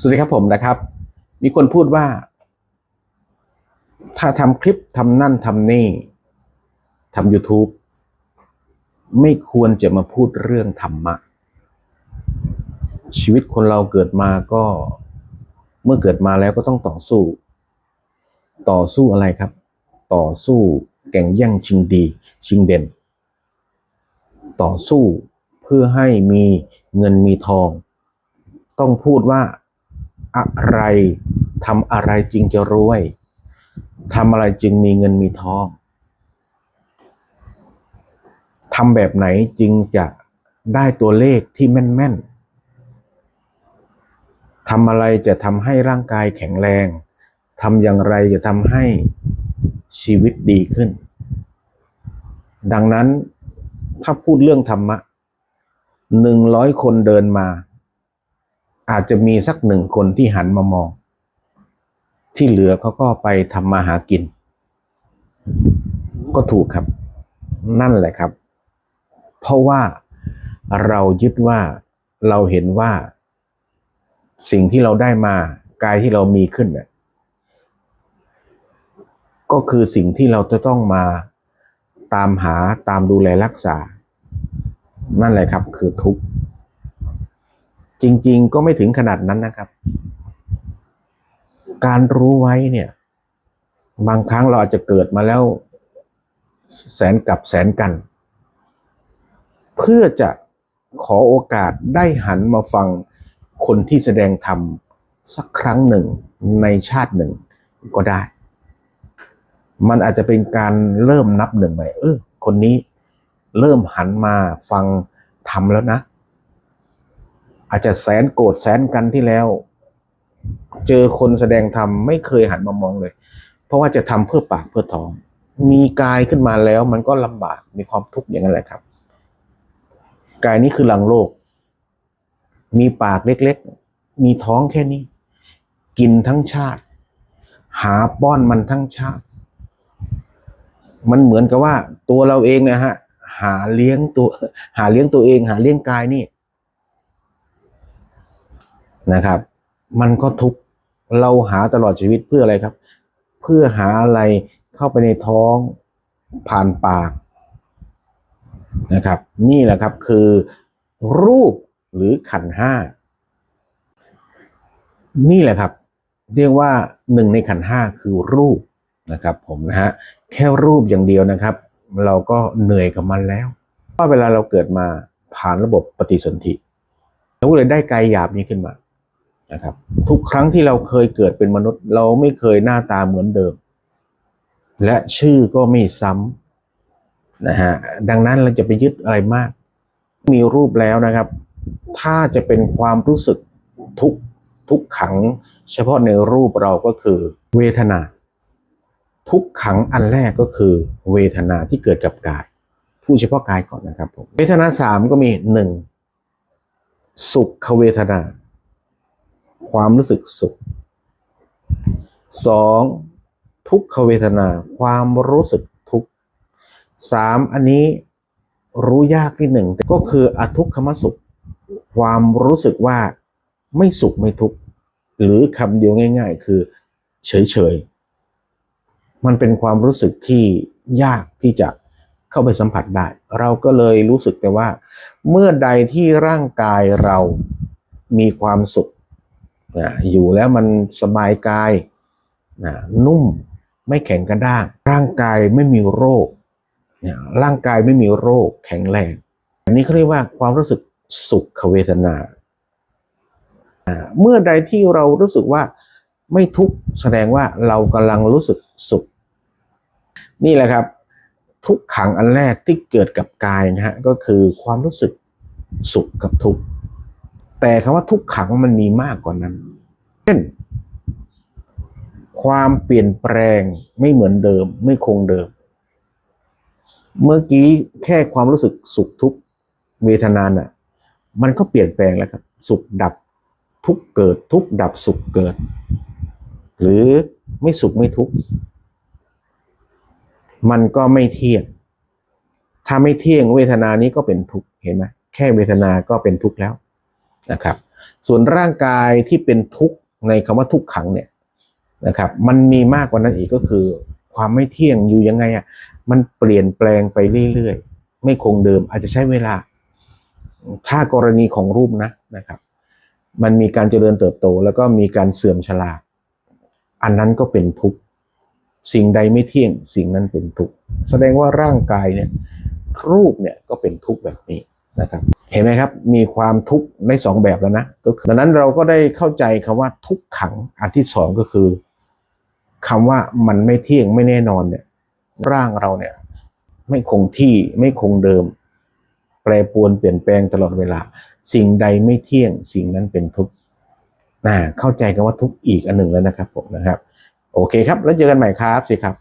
สวัสดีครับผมนะครับ มีคนพูดว่า ถ้าทำคลิปทำนั่นทำนี่ทำ YouTube ไม่ควรจะมาพูดเรื่องธรรมะ ชีวิตคนเราเกิดมาก็ เมื่อเกิดมาแล้วก็ต้องต่อสู้ ต่อสู้อะไรครับ ต่อสู้แก่งแย่งชิงดี ชิงเด่น ต่อสู้เพื่อให้มีเงินมีทอง ต้องพูดว่า อะไรทำอะไรจริงจะรวยทำอะไรจึงมีเงินมีทองทำแบบไหนจึงจะได้ตัวเลขที่แม่นๆทำอะไรจะทำให้ร่างกายแข็งแรงทำอย่างไรจะทำให้ชีวิตดีขึ้น ดังนั้นถ้าพูดเรื่องธรรมะหนึ่งร้อยคนเดินมา อาจจะมีสักหนึ่งคนที่หันมามอง ที่เหลือเขาก็ไปทำมาหากิน ก็ถูกครับ นั่นแหละครับ เพราะว่าเรายึดว่าเราเห็นว่า สิ่งที่เราได้มากายที่เรามีขึ้นน่ะก็คือสิ่งที่เราจะต้องมาตามหาตามดูแลรักษา นั่นแหละครับคือทุกข์ จริง ๆ ก็ไม่ถึงขนาดนั้นนะครับ การรู้ไว้เนี่ย บางครั้งเราอาจจะเกิดมาแล้ว แสนกับแสนกัน เพื่อจะขอโอกาสได้หันมาฟังคนที่แสดงธรรมสักครั้งหนึ่งในชาติหนึ่งก็ได้ มันอาจจะเป็นการเริ่มนับหนึ่งใหม่ เออ คนนี้เริ่มหันมาฟังธรรมแล้วนะ อาจจะแสนโกรธแสนกันที่แล้ว เจอคนแสดงธรรมไม่เคยหันมามองเลย เพราะว่าจะทำเพื่อปากเพื่อท้อง มีกายขึ้นมาแล้วมันก็ลำบากมีความทุกข์อย่างนั้นแหละครับ กายนี้คือหลังโลก มีปากเล็กๆ มีท้องแค่นี้ กินทั้งชาติ หาป้อนมันทั้งชาติ มันเหมือนกับว่าตัวเราเองนะฮะหาเลี้ยงตัว หาเลี้ยงตัวเอง หาเลี้ยงกายนี่ นะครับ มันก็ทุกเราหาตลอดชีวิตเพื่ออะไรครับ เพื่อหาอะไรเข้าไปในท้องผ่านปากนะครับ นี่แหละครับคือรูปหรือขันห้า นี่แหละครับ เรียกว่าหนึ่งในขันห้าคือรูปนะครับผมนะฮะแค่รูปอย่างเดียวนะครับ เราก็เหนื่อยกับมันแล้วเพราะเวลาเราเกิดมาผ่านระบบปฏิสนธิเราก็เลยได้กายหยาบนี้ขึ้นมา นะครับ ทุกครั้งที่เราเคยเกิดเป็นมนุษย์ เราไม่เคยหน้าตาเหมือนเดิม และชื่อก็ไม่ซ้ำนะฮะดังนั้นเราจะไปยึดอะไรมาก มีรูปแล้วนะครับ ถ้าจะเป็นความรู้สึกทุกทุกขัง เฉพาะในรูปเราก็คือ เวทนา ทุกขังอันแรกก็คือ เวทนาที่เกิดกับกายผู้เฉพาะกายก่อนนะครับผมเวทนาสามก็มีหนึ่งสุขเวทนา ความรู้สึกสุขสองทุกขเวทนา ความรู้สึกทุกข์สามอันนี้รู้ยากที่หนึ่งก็คืออทุกขมสุข ความรู้สึกว่าไม่สุขไม่ทุกข์หรือคำเดียวง่าย ๆ คือ เฉยๆ มันเป็นความรู้สึกที่ยากที่จะเข้าไปสัมผัสได้ เราก็เลยรู้สึกแต่ว่า เมื่อใดที่ร่างกายเรามีความสุข นะอยู่แล้วมันสบายกายนะนุ่มไม่แข็งกระด้าง ร่างกายไม่มีโรคนี่ยร่างกายไม่มีโรคแข็งแรง อันนี้เขาเรียกว่าความรู้สึกสุขเวทนา เมื่อใดที่เรารู้สึกว่าไม่ทุกข์แสดงว่าเรากำลังรู้สึกสุข นี่แหละครับ ทุกขังอันแรกที่เกิดกับกายนะฮะก็คือความรู้สึกสุขกับทุกข์ แต่คำว่าทุกขังมันมีมากกว่านั้น เช่น ความเปลี่ยนแปลงไม่เหมือนเดิม ไม่คงเดิม เมื่อกี้แค่ความรู้สึกสุขทุกเวทนาน่ะ มันก็เปลี่ยนแปลงแล้วครับ สุขดับทุกเกิดทุกดับสุขเกิด หรือไม่สุขไม่ทุกมันก็ไม่เที่ยง ถ้าไม่เที่ยงเวทนานี้ก็เป็นทุกข์เห็นไหมแค่เวทนาก็เป็นทุกข์แล้ว นะครับ ส่วนร่างกายที่เป็นทุกข์ในคำว่าทุกขังเนี่ยนะครับ มันมีมากกว่านั้นอีกก็คือ ความไม่เที่ยงอยู่ยังไงอะมันเปลี่ยนแปลงไปเรื่อยๆ ไม่คงเดิมอาจจะใช้เวลา ถ้ากรณีของรูปนะนะครับ มันมีการเจริญเติบโต แล้วก็มีการเสื่อมชราอันนั้นก็เป็นทุกข์สิ่งใดไม่เที่ยงสิ่งนั้นเป็นทุกข์แสดงว่าร่างกายเนี่ยรูปเนี่ยก็เป็นทุกข์แบบนี้ นะครับเห็นไหมครับมีความทุกข์ในสองแบบแล้วนะก็คือดังนั้นเราก็ได้เข้าใจคำว่าทุกขังอันที่สองก็คือคำว่ามันไม่เที่ยงไม่แน่นอนเนี่ยร่างเราเนี่ยไม่คงที่ไม่คงเดิม แปรปรวนเปลี่ยนแปลงตลอดเวลา สิ่งใดไม่เที่ยง สิ่งนั้นเป็นทุกข์นะเข้าใจกันว่าทุกข์อีกอันหนึ่งแล้วนะครับผมนะครับ โอเคครับ แล้วเจอกันใหม่ครับสิครับ